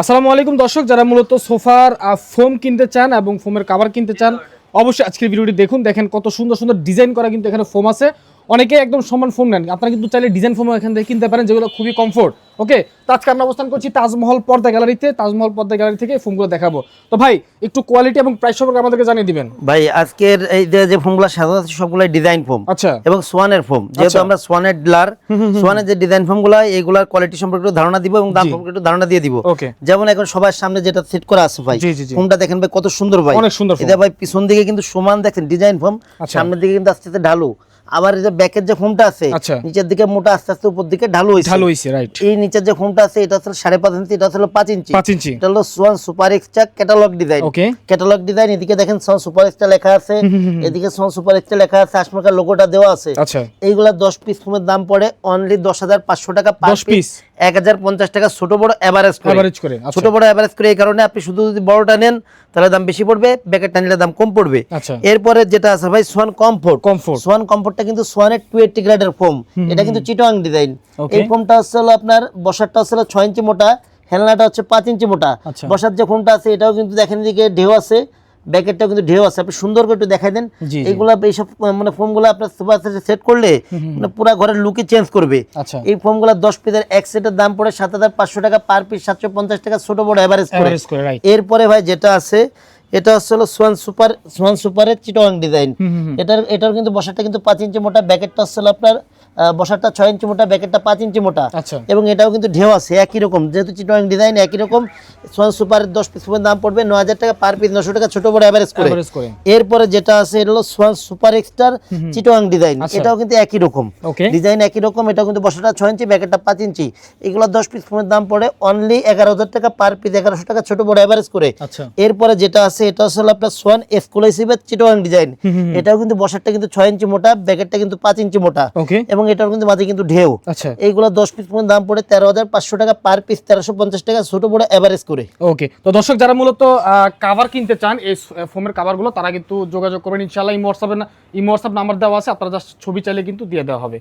আসসালামু আলাইকুম দর্শক, যারা মূলত সোফার ফোম কিনতে চান এবং ফোমের কাভার কিনতে চান, অবশ্যই আজকের ভিডিওটি দেখুন, দেখেন কত সুন্দর সুন্দর ডিজাইন করা কিন্তু এখানে ফোম আছে। অনেকে একদম সমান ফোম নেন। আপনারা কিন্তু চাইলে ডিজাইন ফোম এখান থেকে কিনতে পারেন যেগুলো খুবই কমফোর্ট ওকে তো আজকে আমরা অবস্থান করছি তাজমহল পর্দা গ্যালারিতে তাজমহল পর্দা গ্যালারি থেকে ফোমগুলো দেখাবো। তো ভাই একটু কোয়ালিটি এবং প্রাইস সম্পর্কে আমাদেরকে জানিয়ে দিবেন। ভাই আজকের এই যে সাজানো আছে সবগুলো ডিজাইন ফোম আচ্ছা। এবং সোয়ানের ফোম যেহেতু আচ্ছা। আমরা সোয়ানের ডিলার সোয়ানের যে ডিজাইন ফোমগুলো এইগুলার কোয়ালিটি সম্পর্কে একটু ধারণা দিব এবং দাম সম্পর্কে একটু ধারণা দিয়ে দিব। ওকে যেমন এখন সবার সামনে যেটা সেট করা আছে ভাই। ফোমটা দেখেন ভাই কত সুন্দর ভাই। অনেক সুন্দর এটা ভাই পিছন দিকে কিন্তু সমান দেখেন ডিজাইন ফোম আচ্ছা। সামনের দিকে কিন্তু আস্তে আস্তে ঢালু। আবার যে ব্যাকের যে ফোমটা আছে আচ্ছা। নিচের দিকে মোটা আস্তে আস্তে উপর দিকে ঢালু হয়েছে। ভালো হয়েছে রাইট এই নিচের যে ফোমটা আছে এটা হচ্ছে সাড়ে পাঁচ ইঞ্চি এটা হচ্ছে পাঁচ ইঞ্চি। পাঁচ ইঞ্চি। এটা হলো Swan super extra catalogue design okay catalogue design এদিকে দেখেন সোয়ান সুপার এক্সট্রা লেখা আছে। এদিকে সোয়ান সুপার এক্সট্রা লেখা আছে আশমাকার লোগোটা দেওয়া আছে। আচ্ছা। এইগুলা দশ পিস ফোমের দাম পড়ে অনলি দশ হাজার পাঁচশো টাকা 10 piece? এক হাজার পঞ্চাশ টাকা ছোট বড় অ্যাভারেজ করে। আচ্ছা। ছোট বড় এভারেজ করে এই কারণে আপনি শুধু যদি বড়টা নেন তাহলে দাম বেশি পড়বে ব্যাকেটটা নিলে দাম কম পড়বে। আচ্ছা। এরপরে যেটা আছে ভাই সোয়ান কমফোর্ট কমফোর্ট সোয়ান কমফোর্টটা কিন্তু সোয়ানের টু এইটটি গ্রেডের ফোম এটা কিন্তু চিটোয়াং ডিজাইন। এই ফোমটা হচ্ছে হলো আপনার বসারটা হচ্ছে হলো ছয় ইঞ্চি মোটা হেলনাটা হচ্ছে পাঁচ ইঞ্চি মোটা। আচ্ছা। বসার যে ফোমটা আছে এটাও কিন্তু দেখেন দিকে ঢেউ আছে ব্যাকেটটাও কিন্তু ঢেউ আছে। আপনি সুন্দর করে একটু দেখাই দেন। জি। এইসব মানে ফোমগুলো আপনার সোফা সেট করলে মানে পুরো ঘরের লুকই চেঞ্জ করবে। আচ্ছা। এই ফোমগুলো দশ পিসের এক সেটের দাম পড়ে সাত হাজার পাঁচশো টাকা পার পিস সাতশো পঞ্চাশ টাকা ছোট বড় এভারেজ অ্যাভারেজ করে এরপরে ভাই যেটা আছে এটা হচ্ছে হলো সোয়ান সুপার সোয়ান সুপারের চিটোয়াং ডিজাইন। এটার এটার কিন্তু বসাটা কিন্তু পাঁচ ইঞ্চি মোটা ব্যাকেটটা হচ্ছে আপনার বসারটা ছয় ইঞ্চি মোটা ব্যাকেটটা পাঁচ ইঞ্চি মোটা। আচ্ছা। এবং এটাও কিন্তু ঢেউ আছে একই রকম। যেহেতু চিটোয়াং ডিজাইন একই রকম সোয়ান সুপারের দশ পিস দাম পড়বে ন হাজার টাকা পার পিস নশো টাকা ছোট বড় অ্যাভারেজ করে। এরপরে যেটা আছে এটা হলো সোয়ান সুপার এক্সটার চিটোয়াং ডিজাইন। এটাও কিন্তু একই রকম। ডিজাইন একই রকম এটা কিন্তু বসাটা ছয় ইঞ্চি ব্যাকেটটা পাঁচ ইঞ্চি। এগুলো দশ পিস ফোনের দাম পড়ে অনলি এগারো হাজার টাকা পার পিস এগারোশো টাকা ছোট বড় অ্যাভারেজ করে। আচ্ছা। এরপরে যেটা আছে এটা হচ্ছে আপনার সোয়ান এক্সক্লুসিভের চিটোয়াং ডিজাইন এটাও কিন্তু বসারটা কিন্তু ছয় ইঞ্চি মোটা ব্যাকেটটা কিন্তু পাঁচ ইঞ্চি মোটা। এবং এটার কিন্তু মাঝে কিন্তু ঢেউ। আচ্ছা। এইগুলো দশ পিস পর্যন্ত দাম পড়ে তেরো হাজার পাঁচশো টাকা পার পিস তেরোশো পঞ্চাশ টাকা ছোট বড় অ্যাভারেজ করে। ওকে তো দর্শক যারা মূলত কাভার কিনতে চান এই ফোমের কাভারগুলো তারা কিন্তু যোগাযোগ করবেন। ইনশাল্লাহ এই হোয়াটসঅ্যাপে না হোয়াটসঅ্যাপ নাম্বার দেওয়া আছে আপনারা জাস্ট ছবি চাইলে কিন্তু দিয়ে দেওয়া হবে।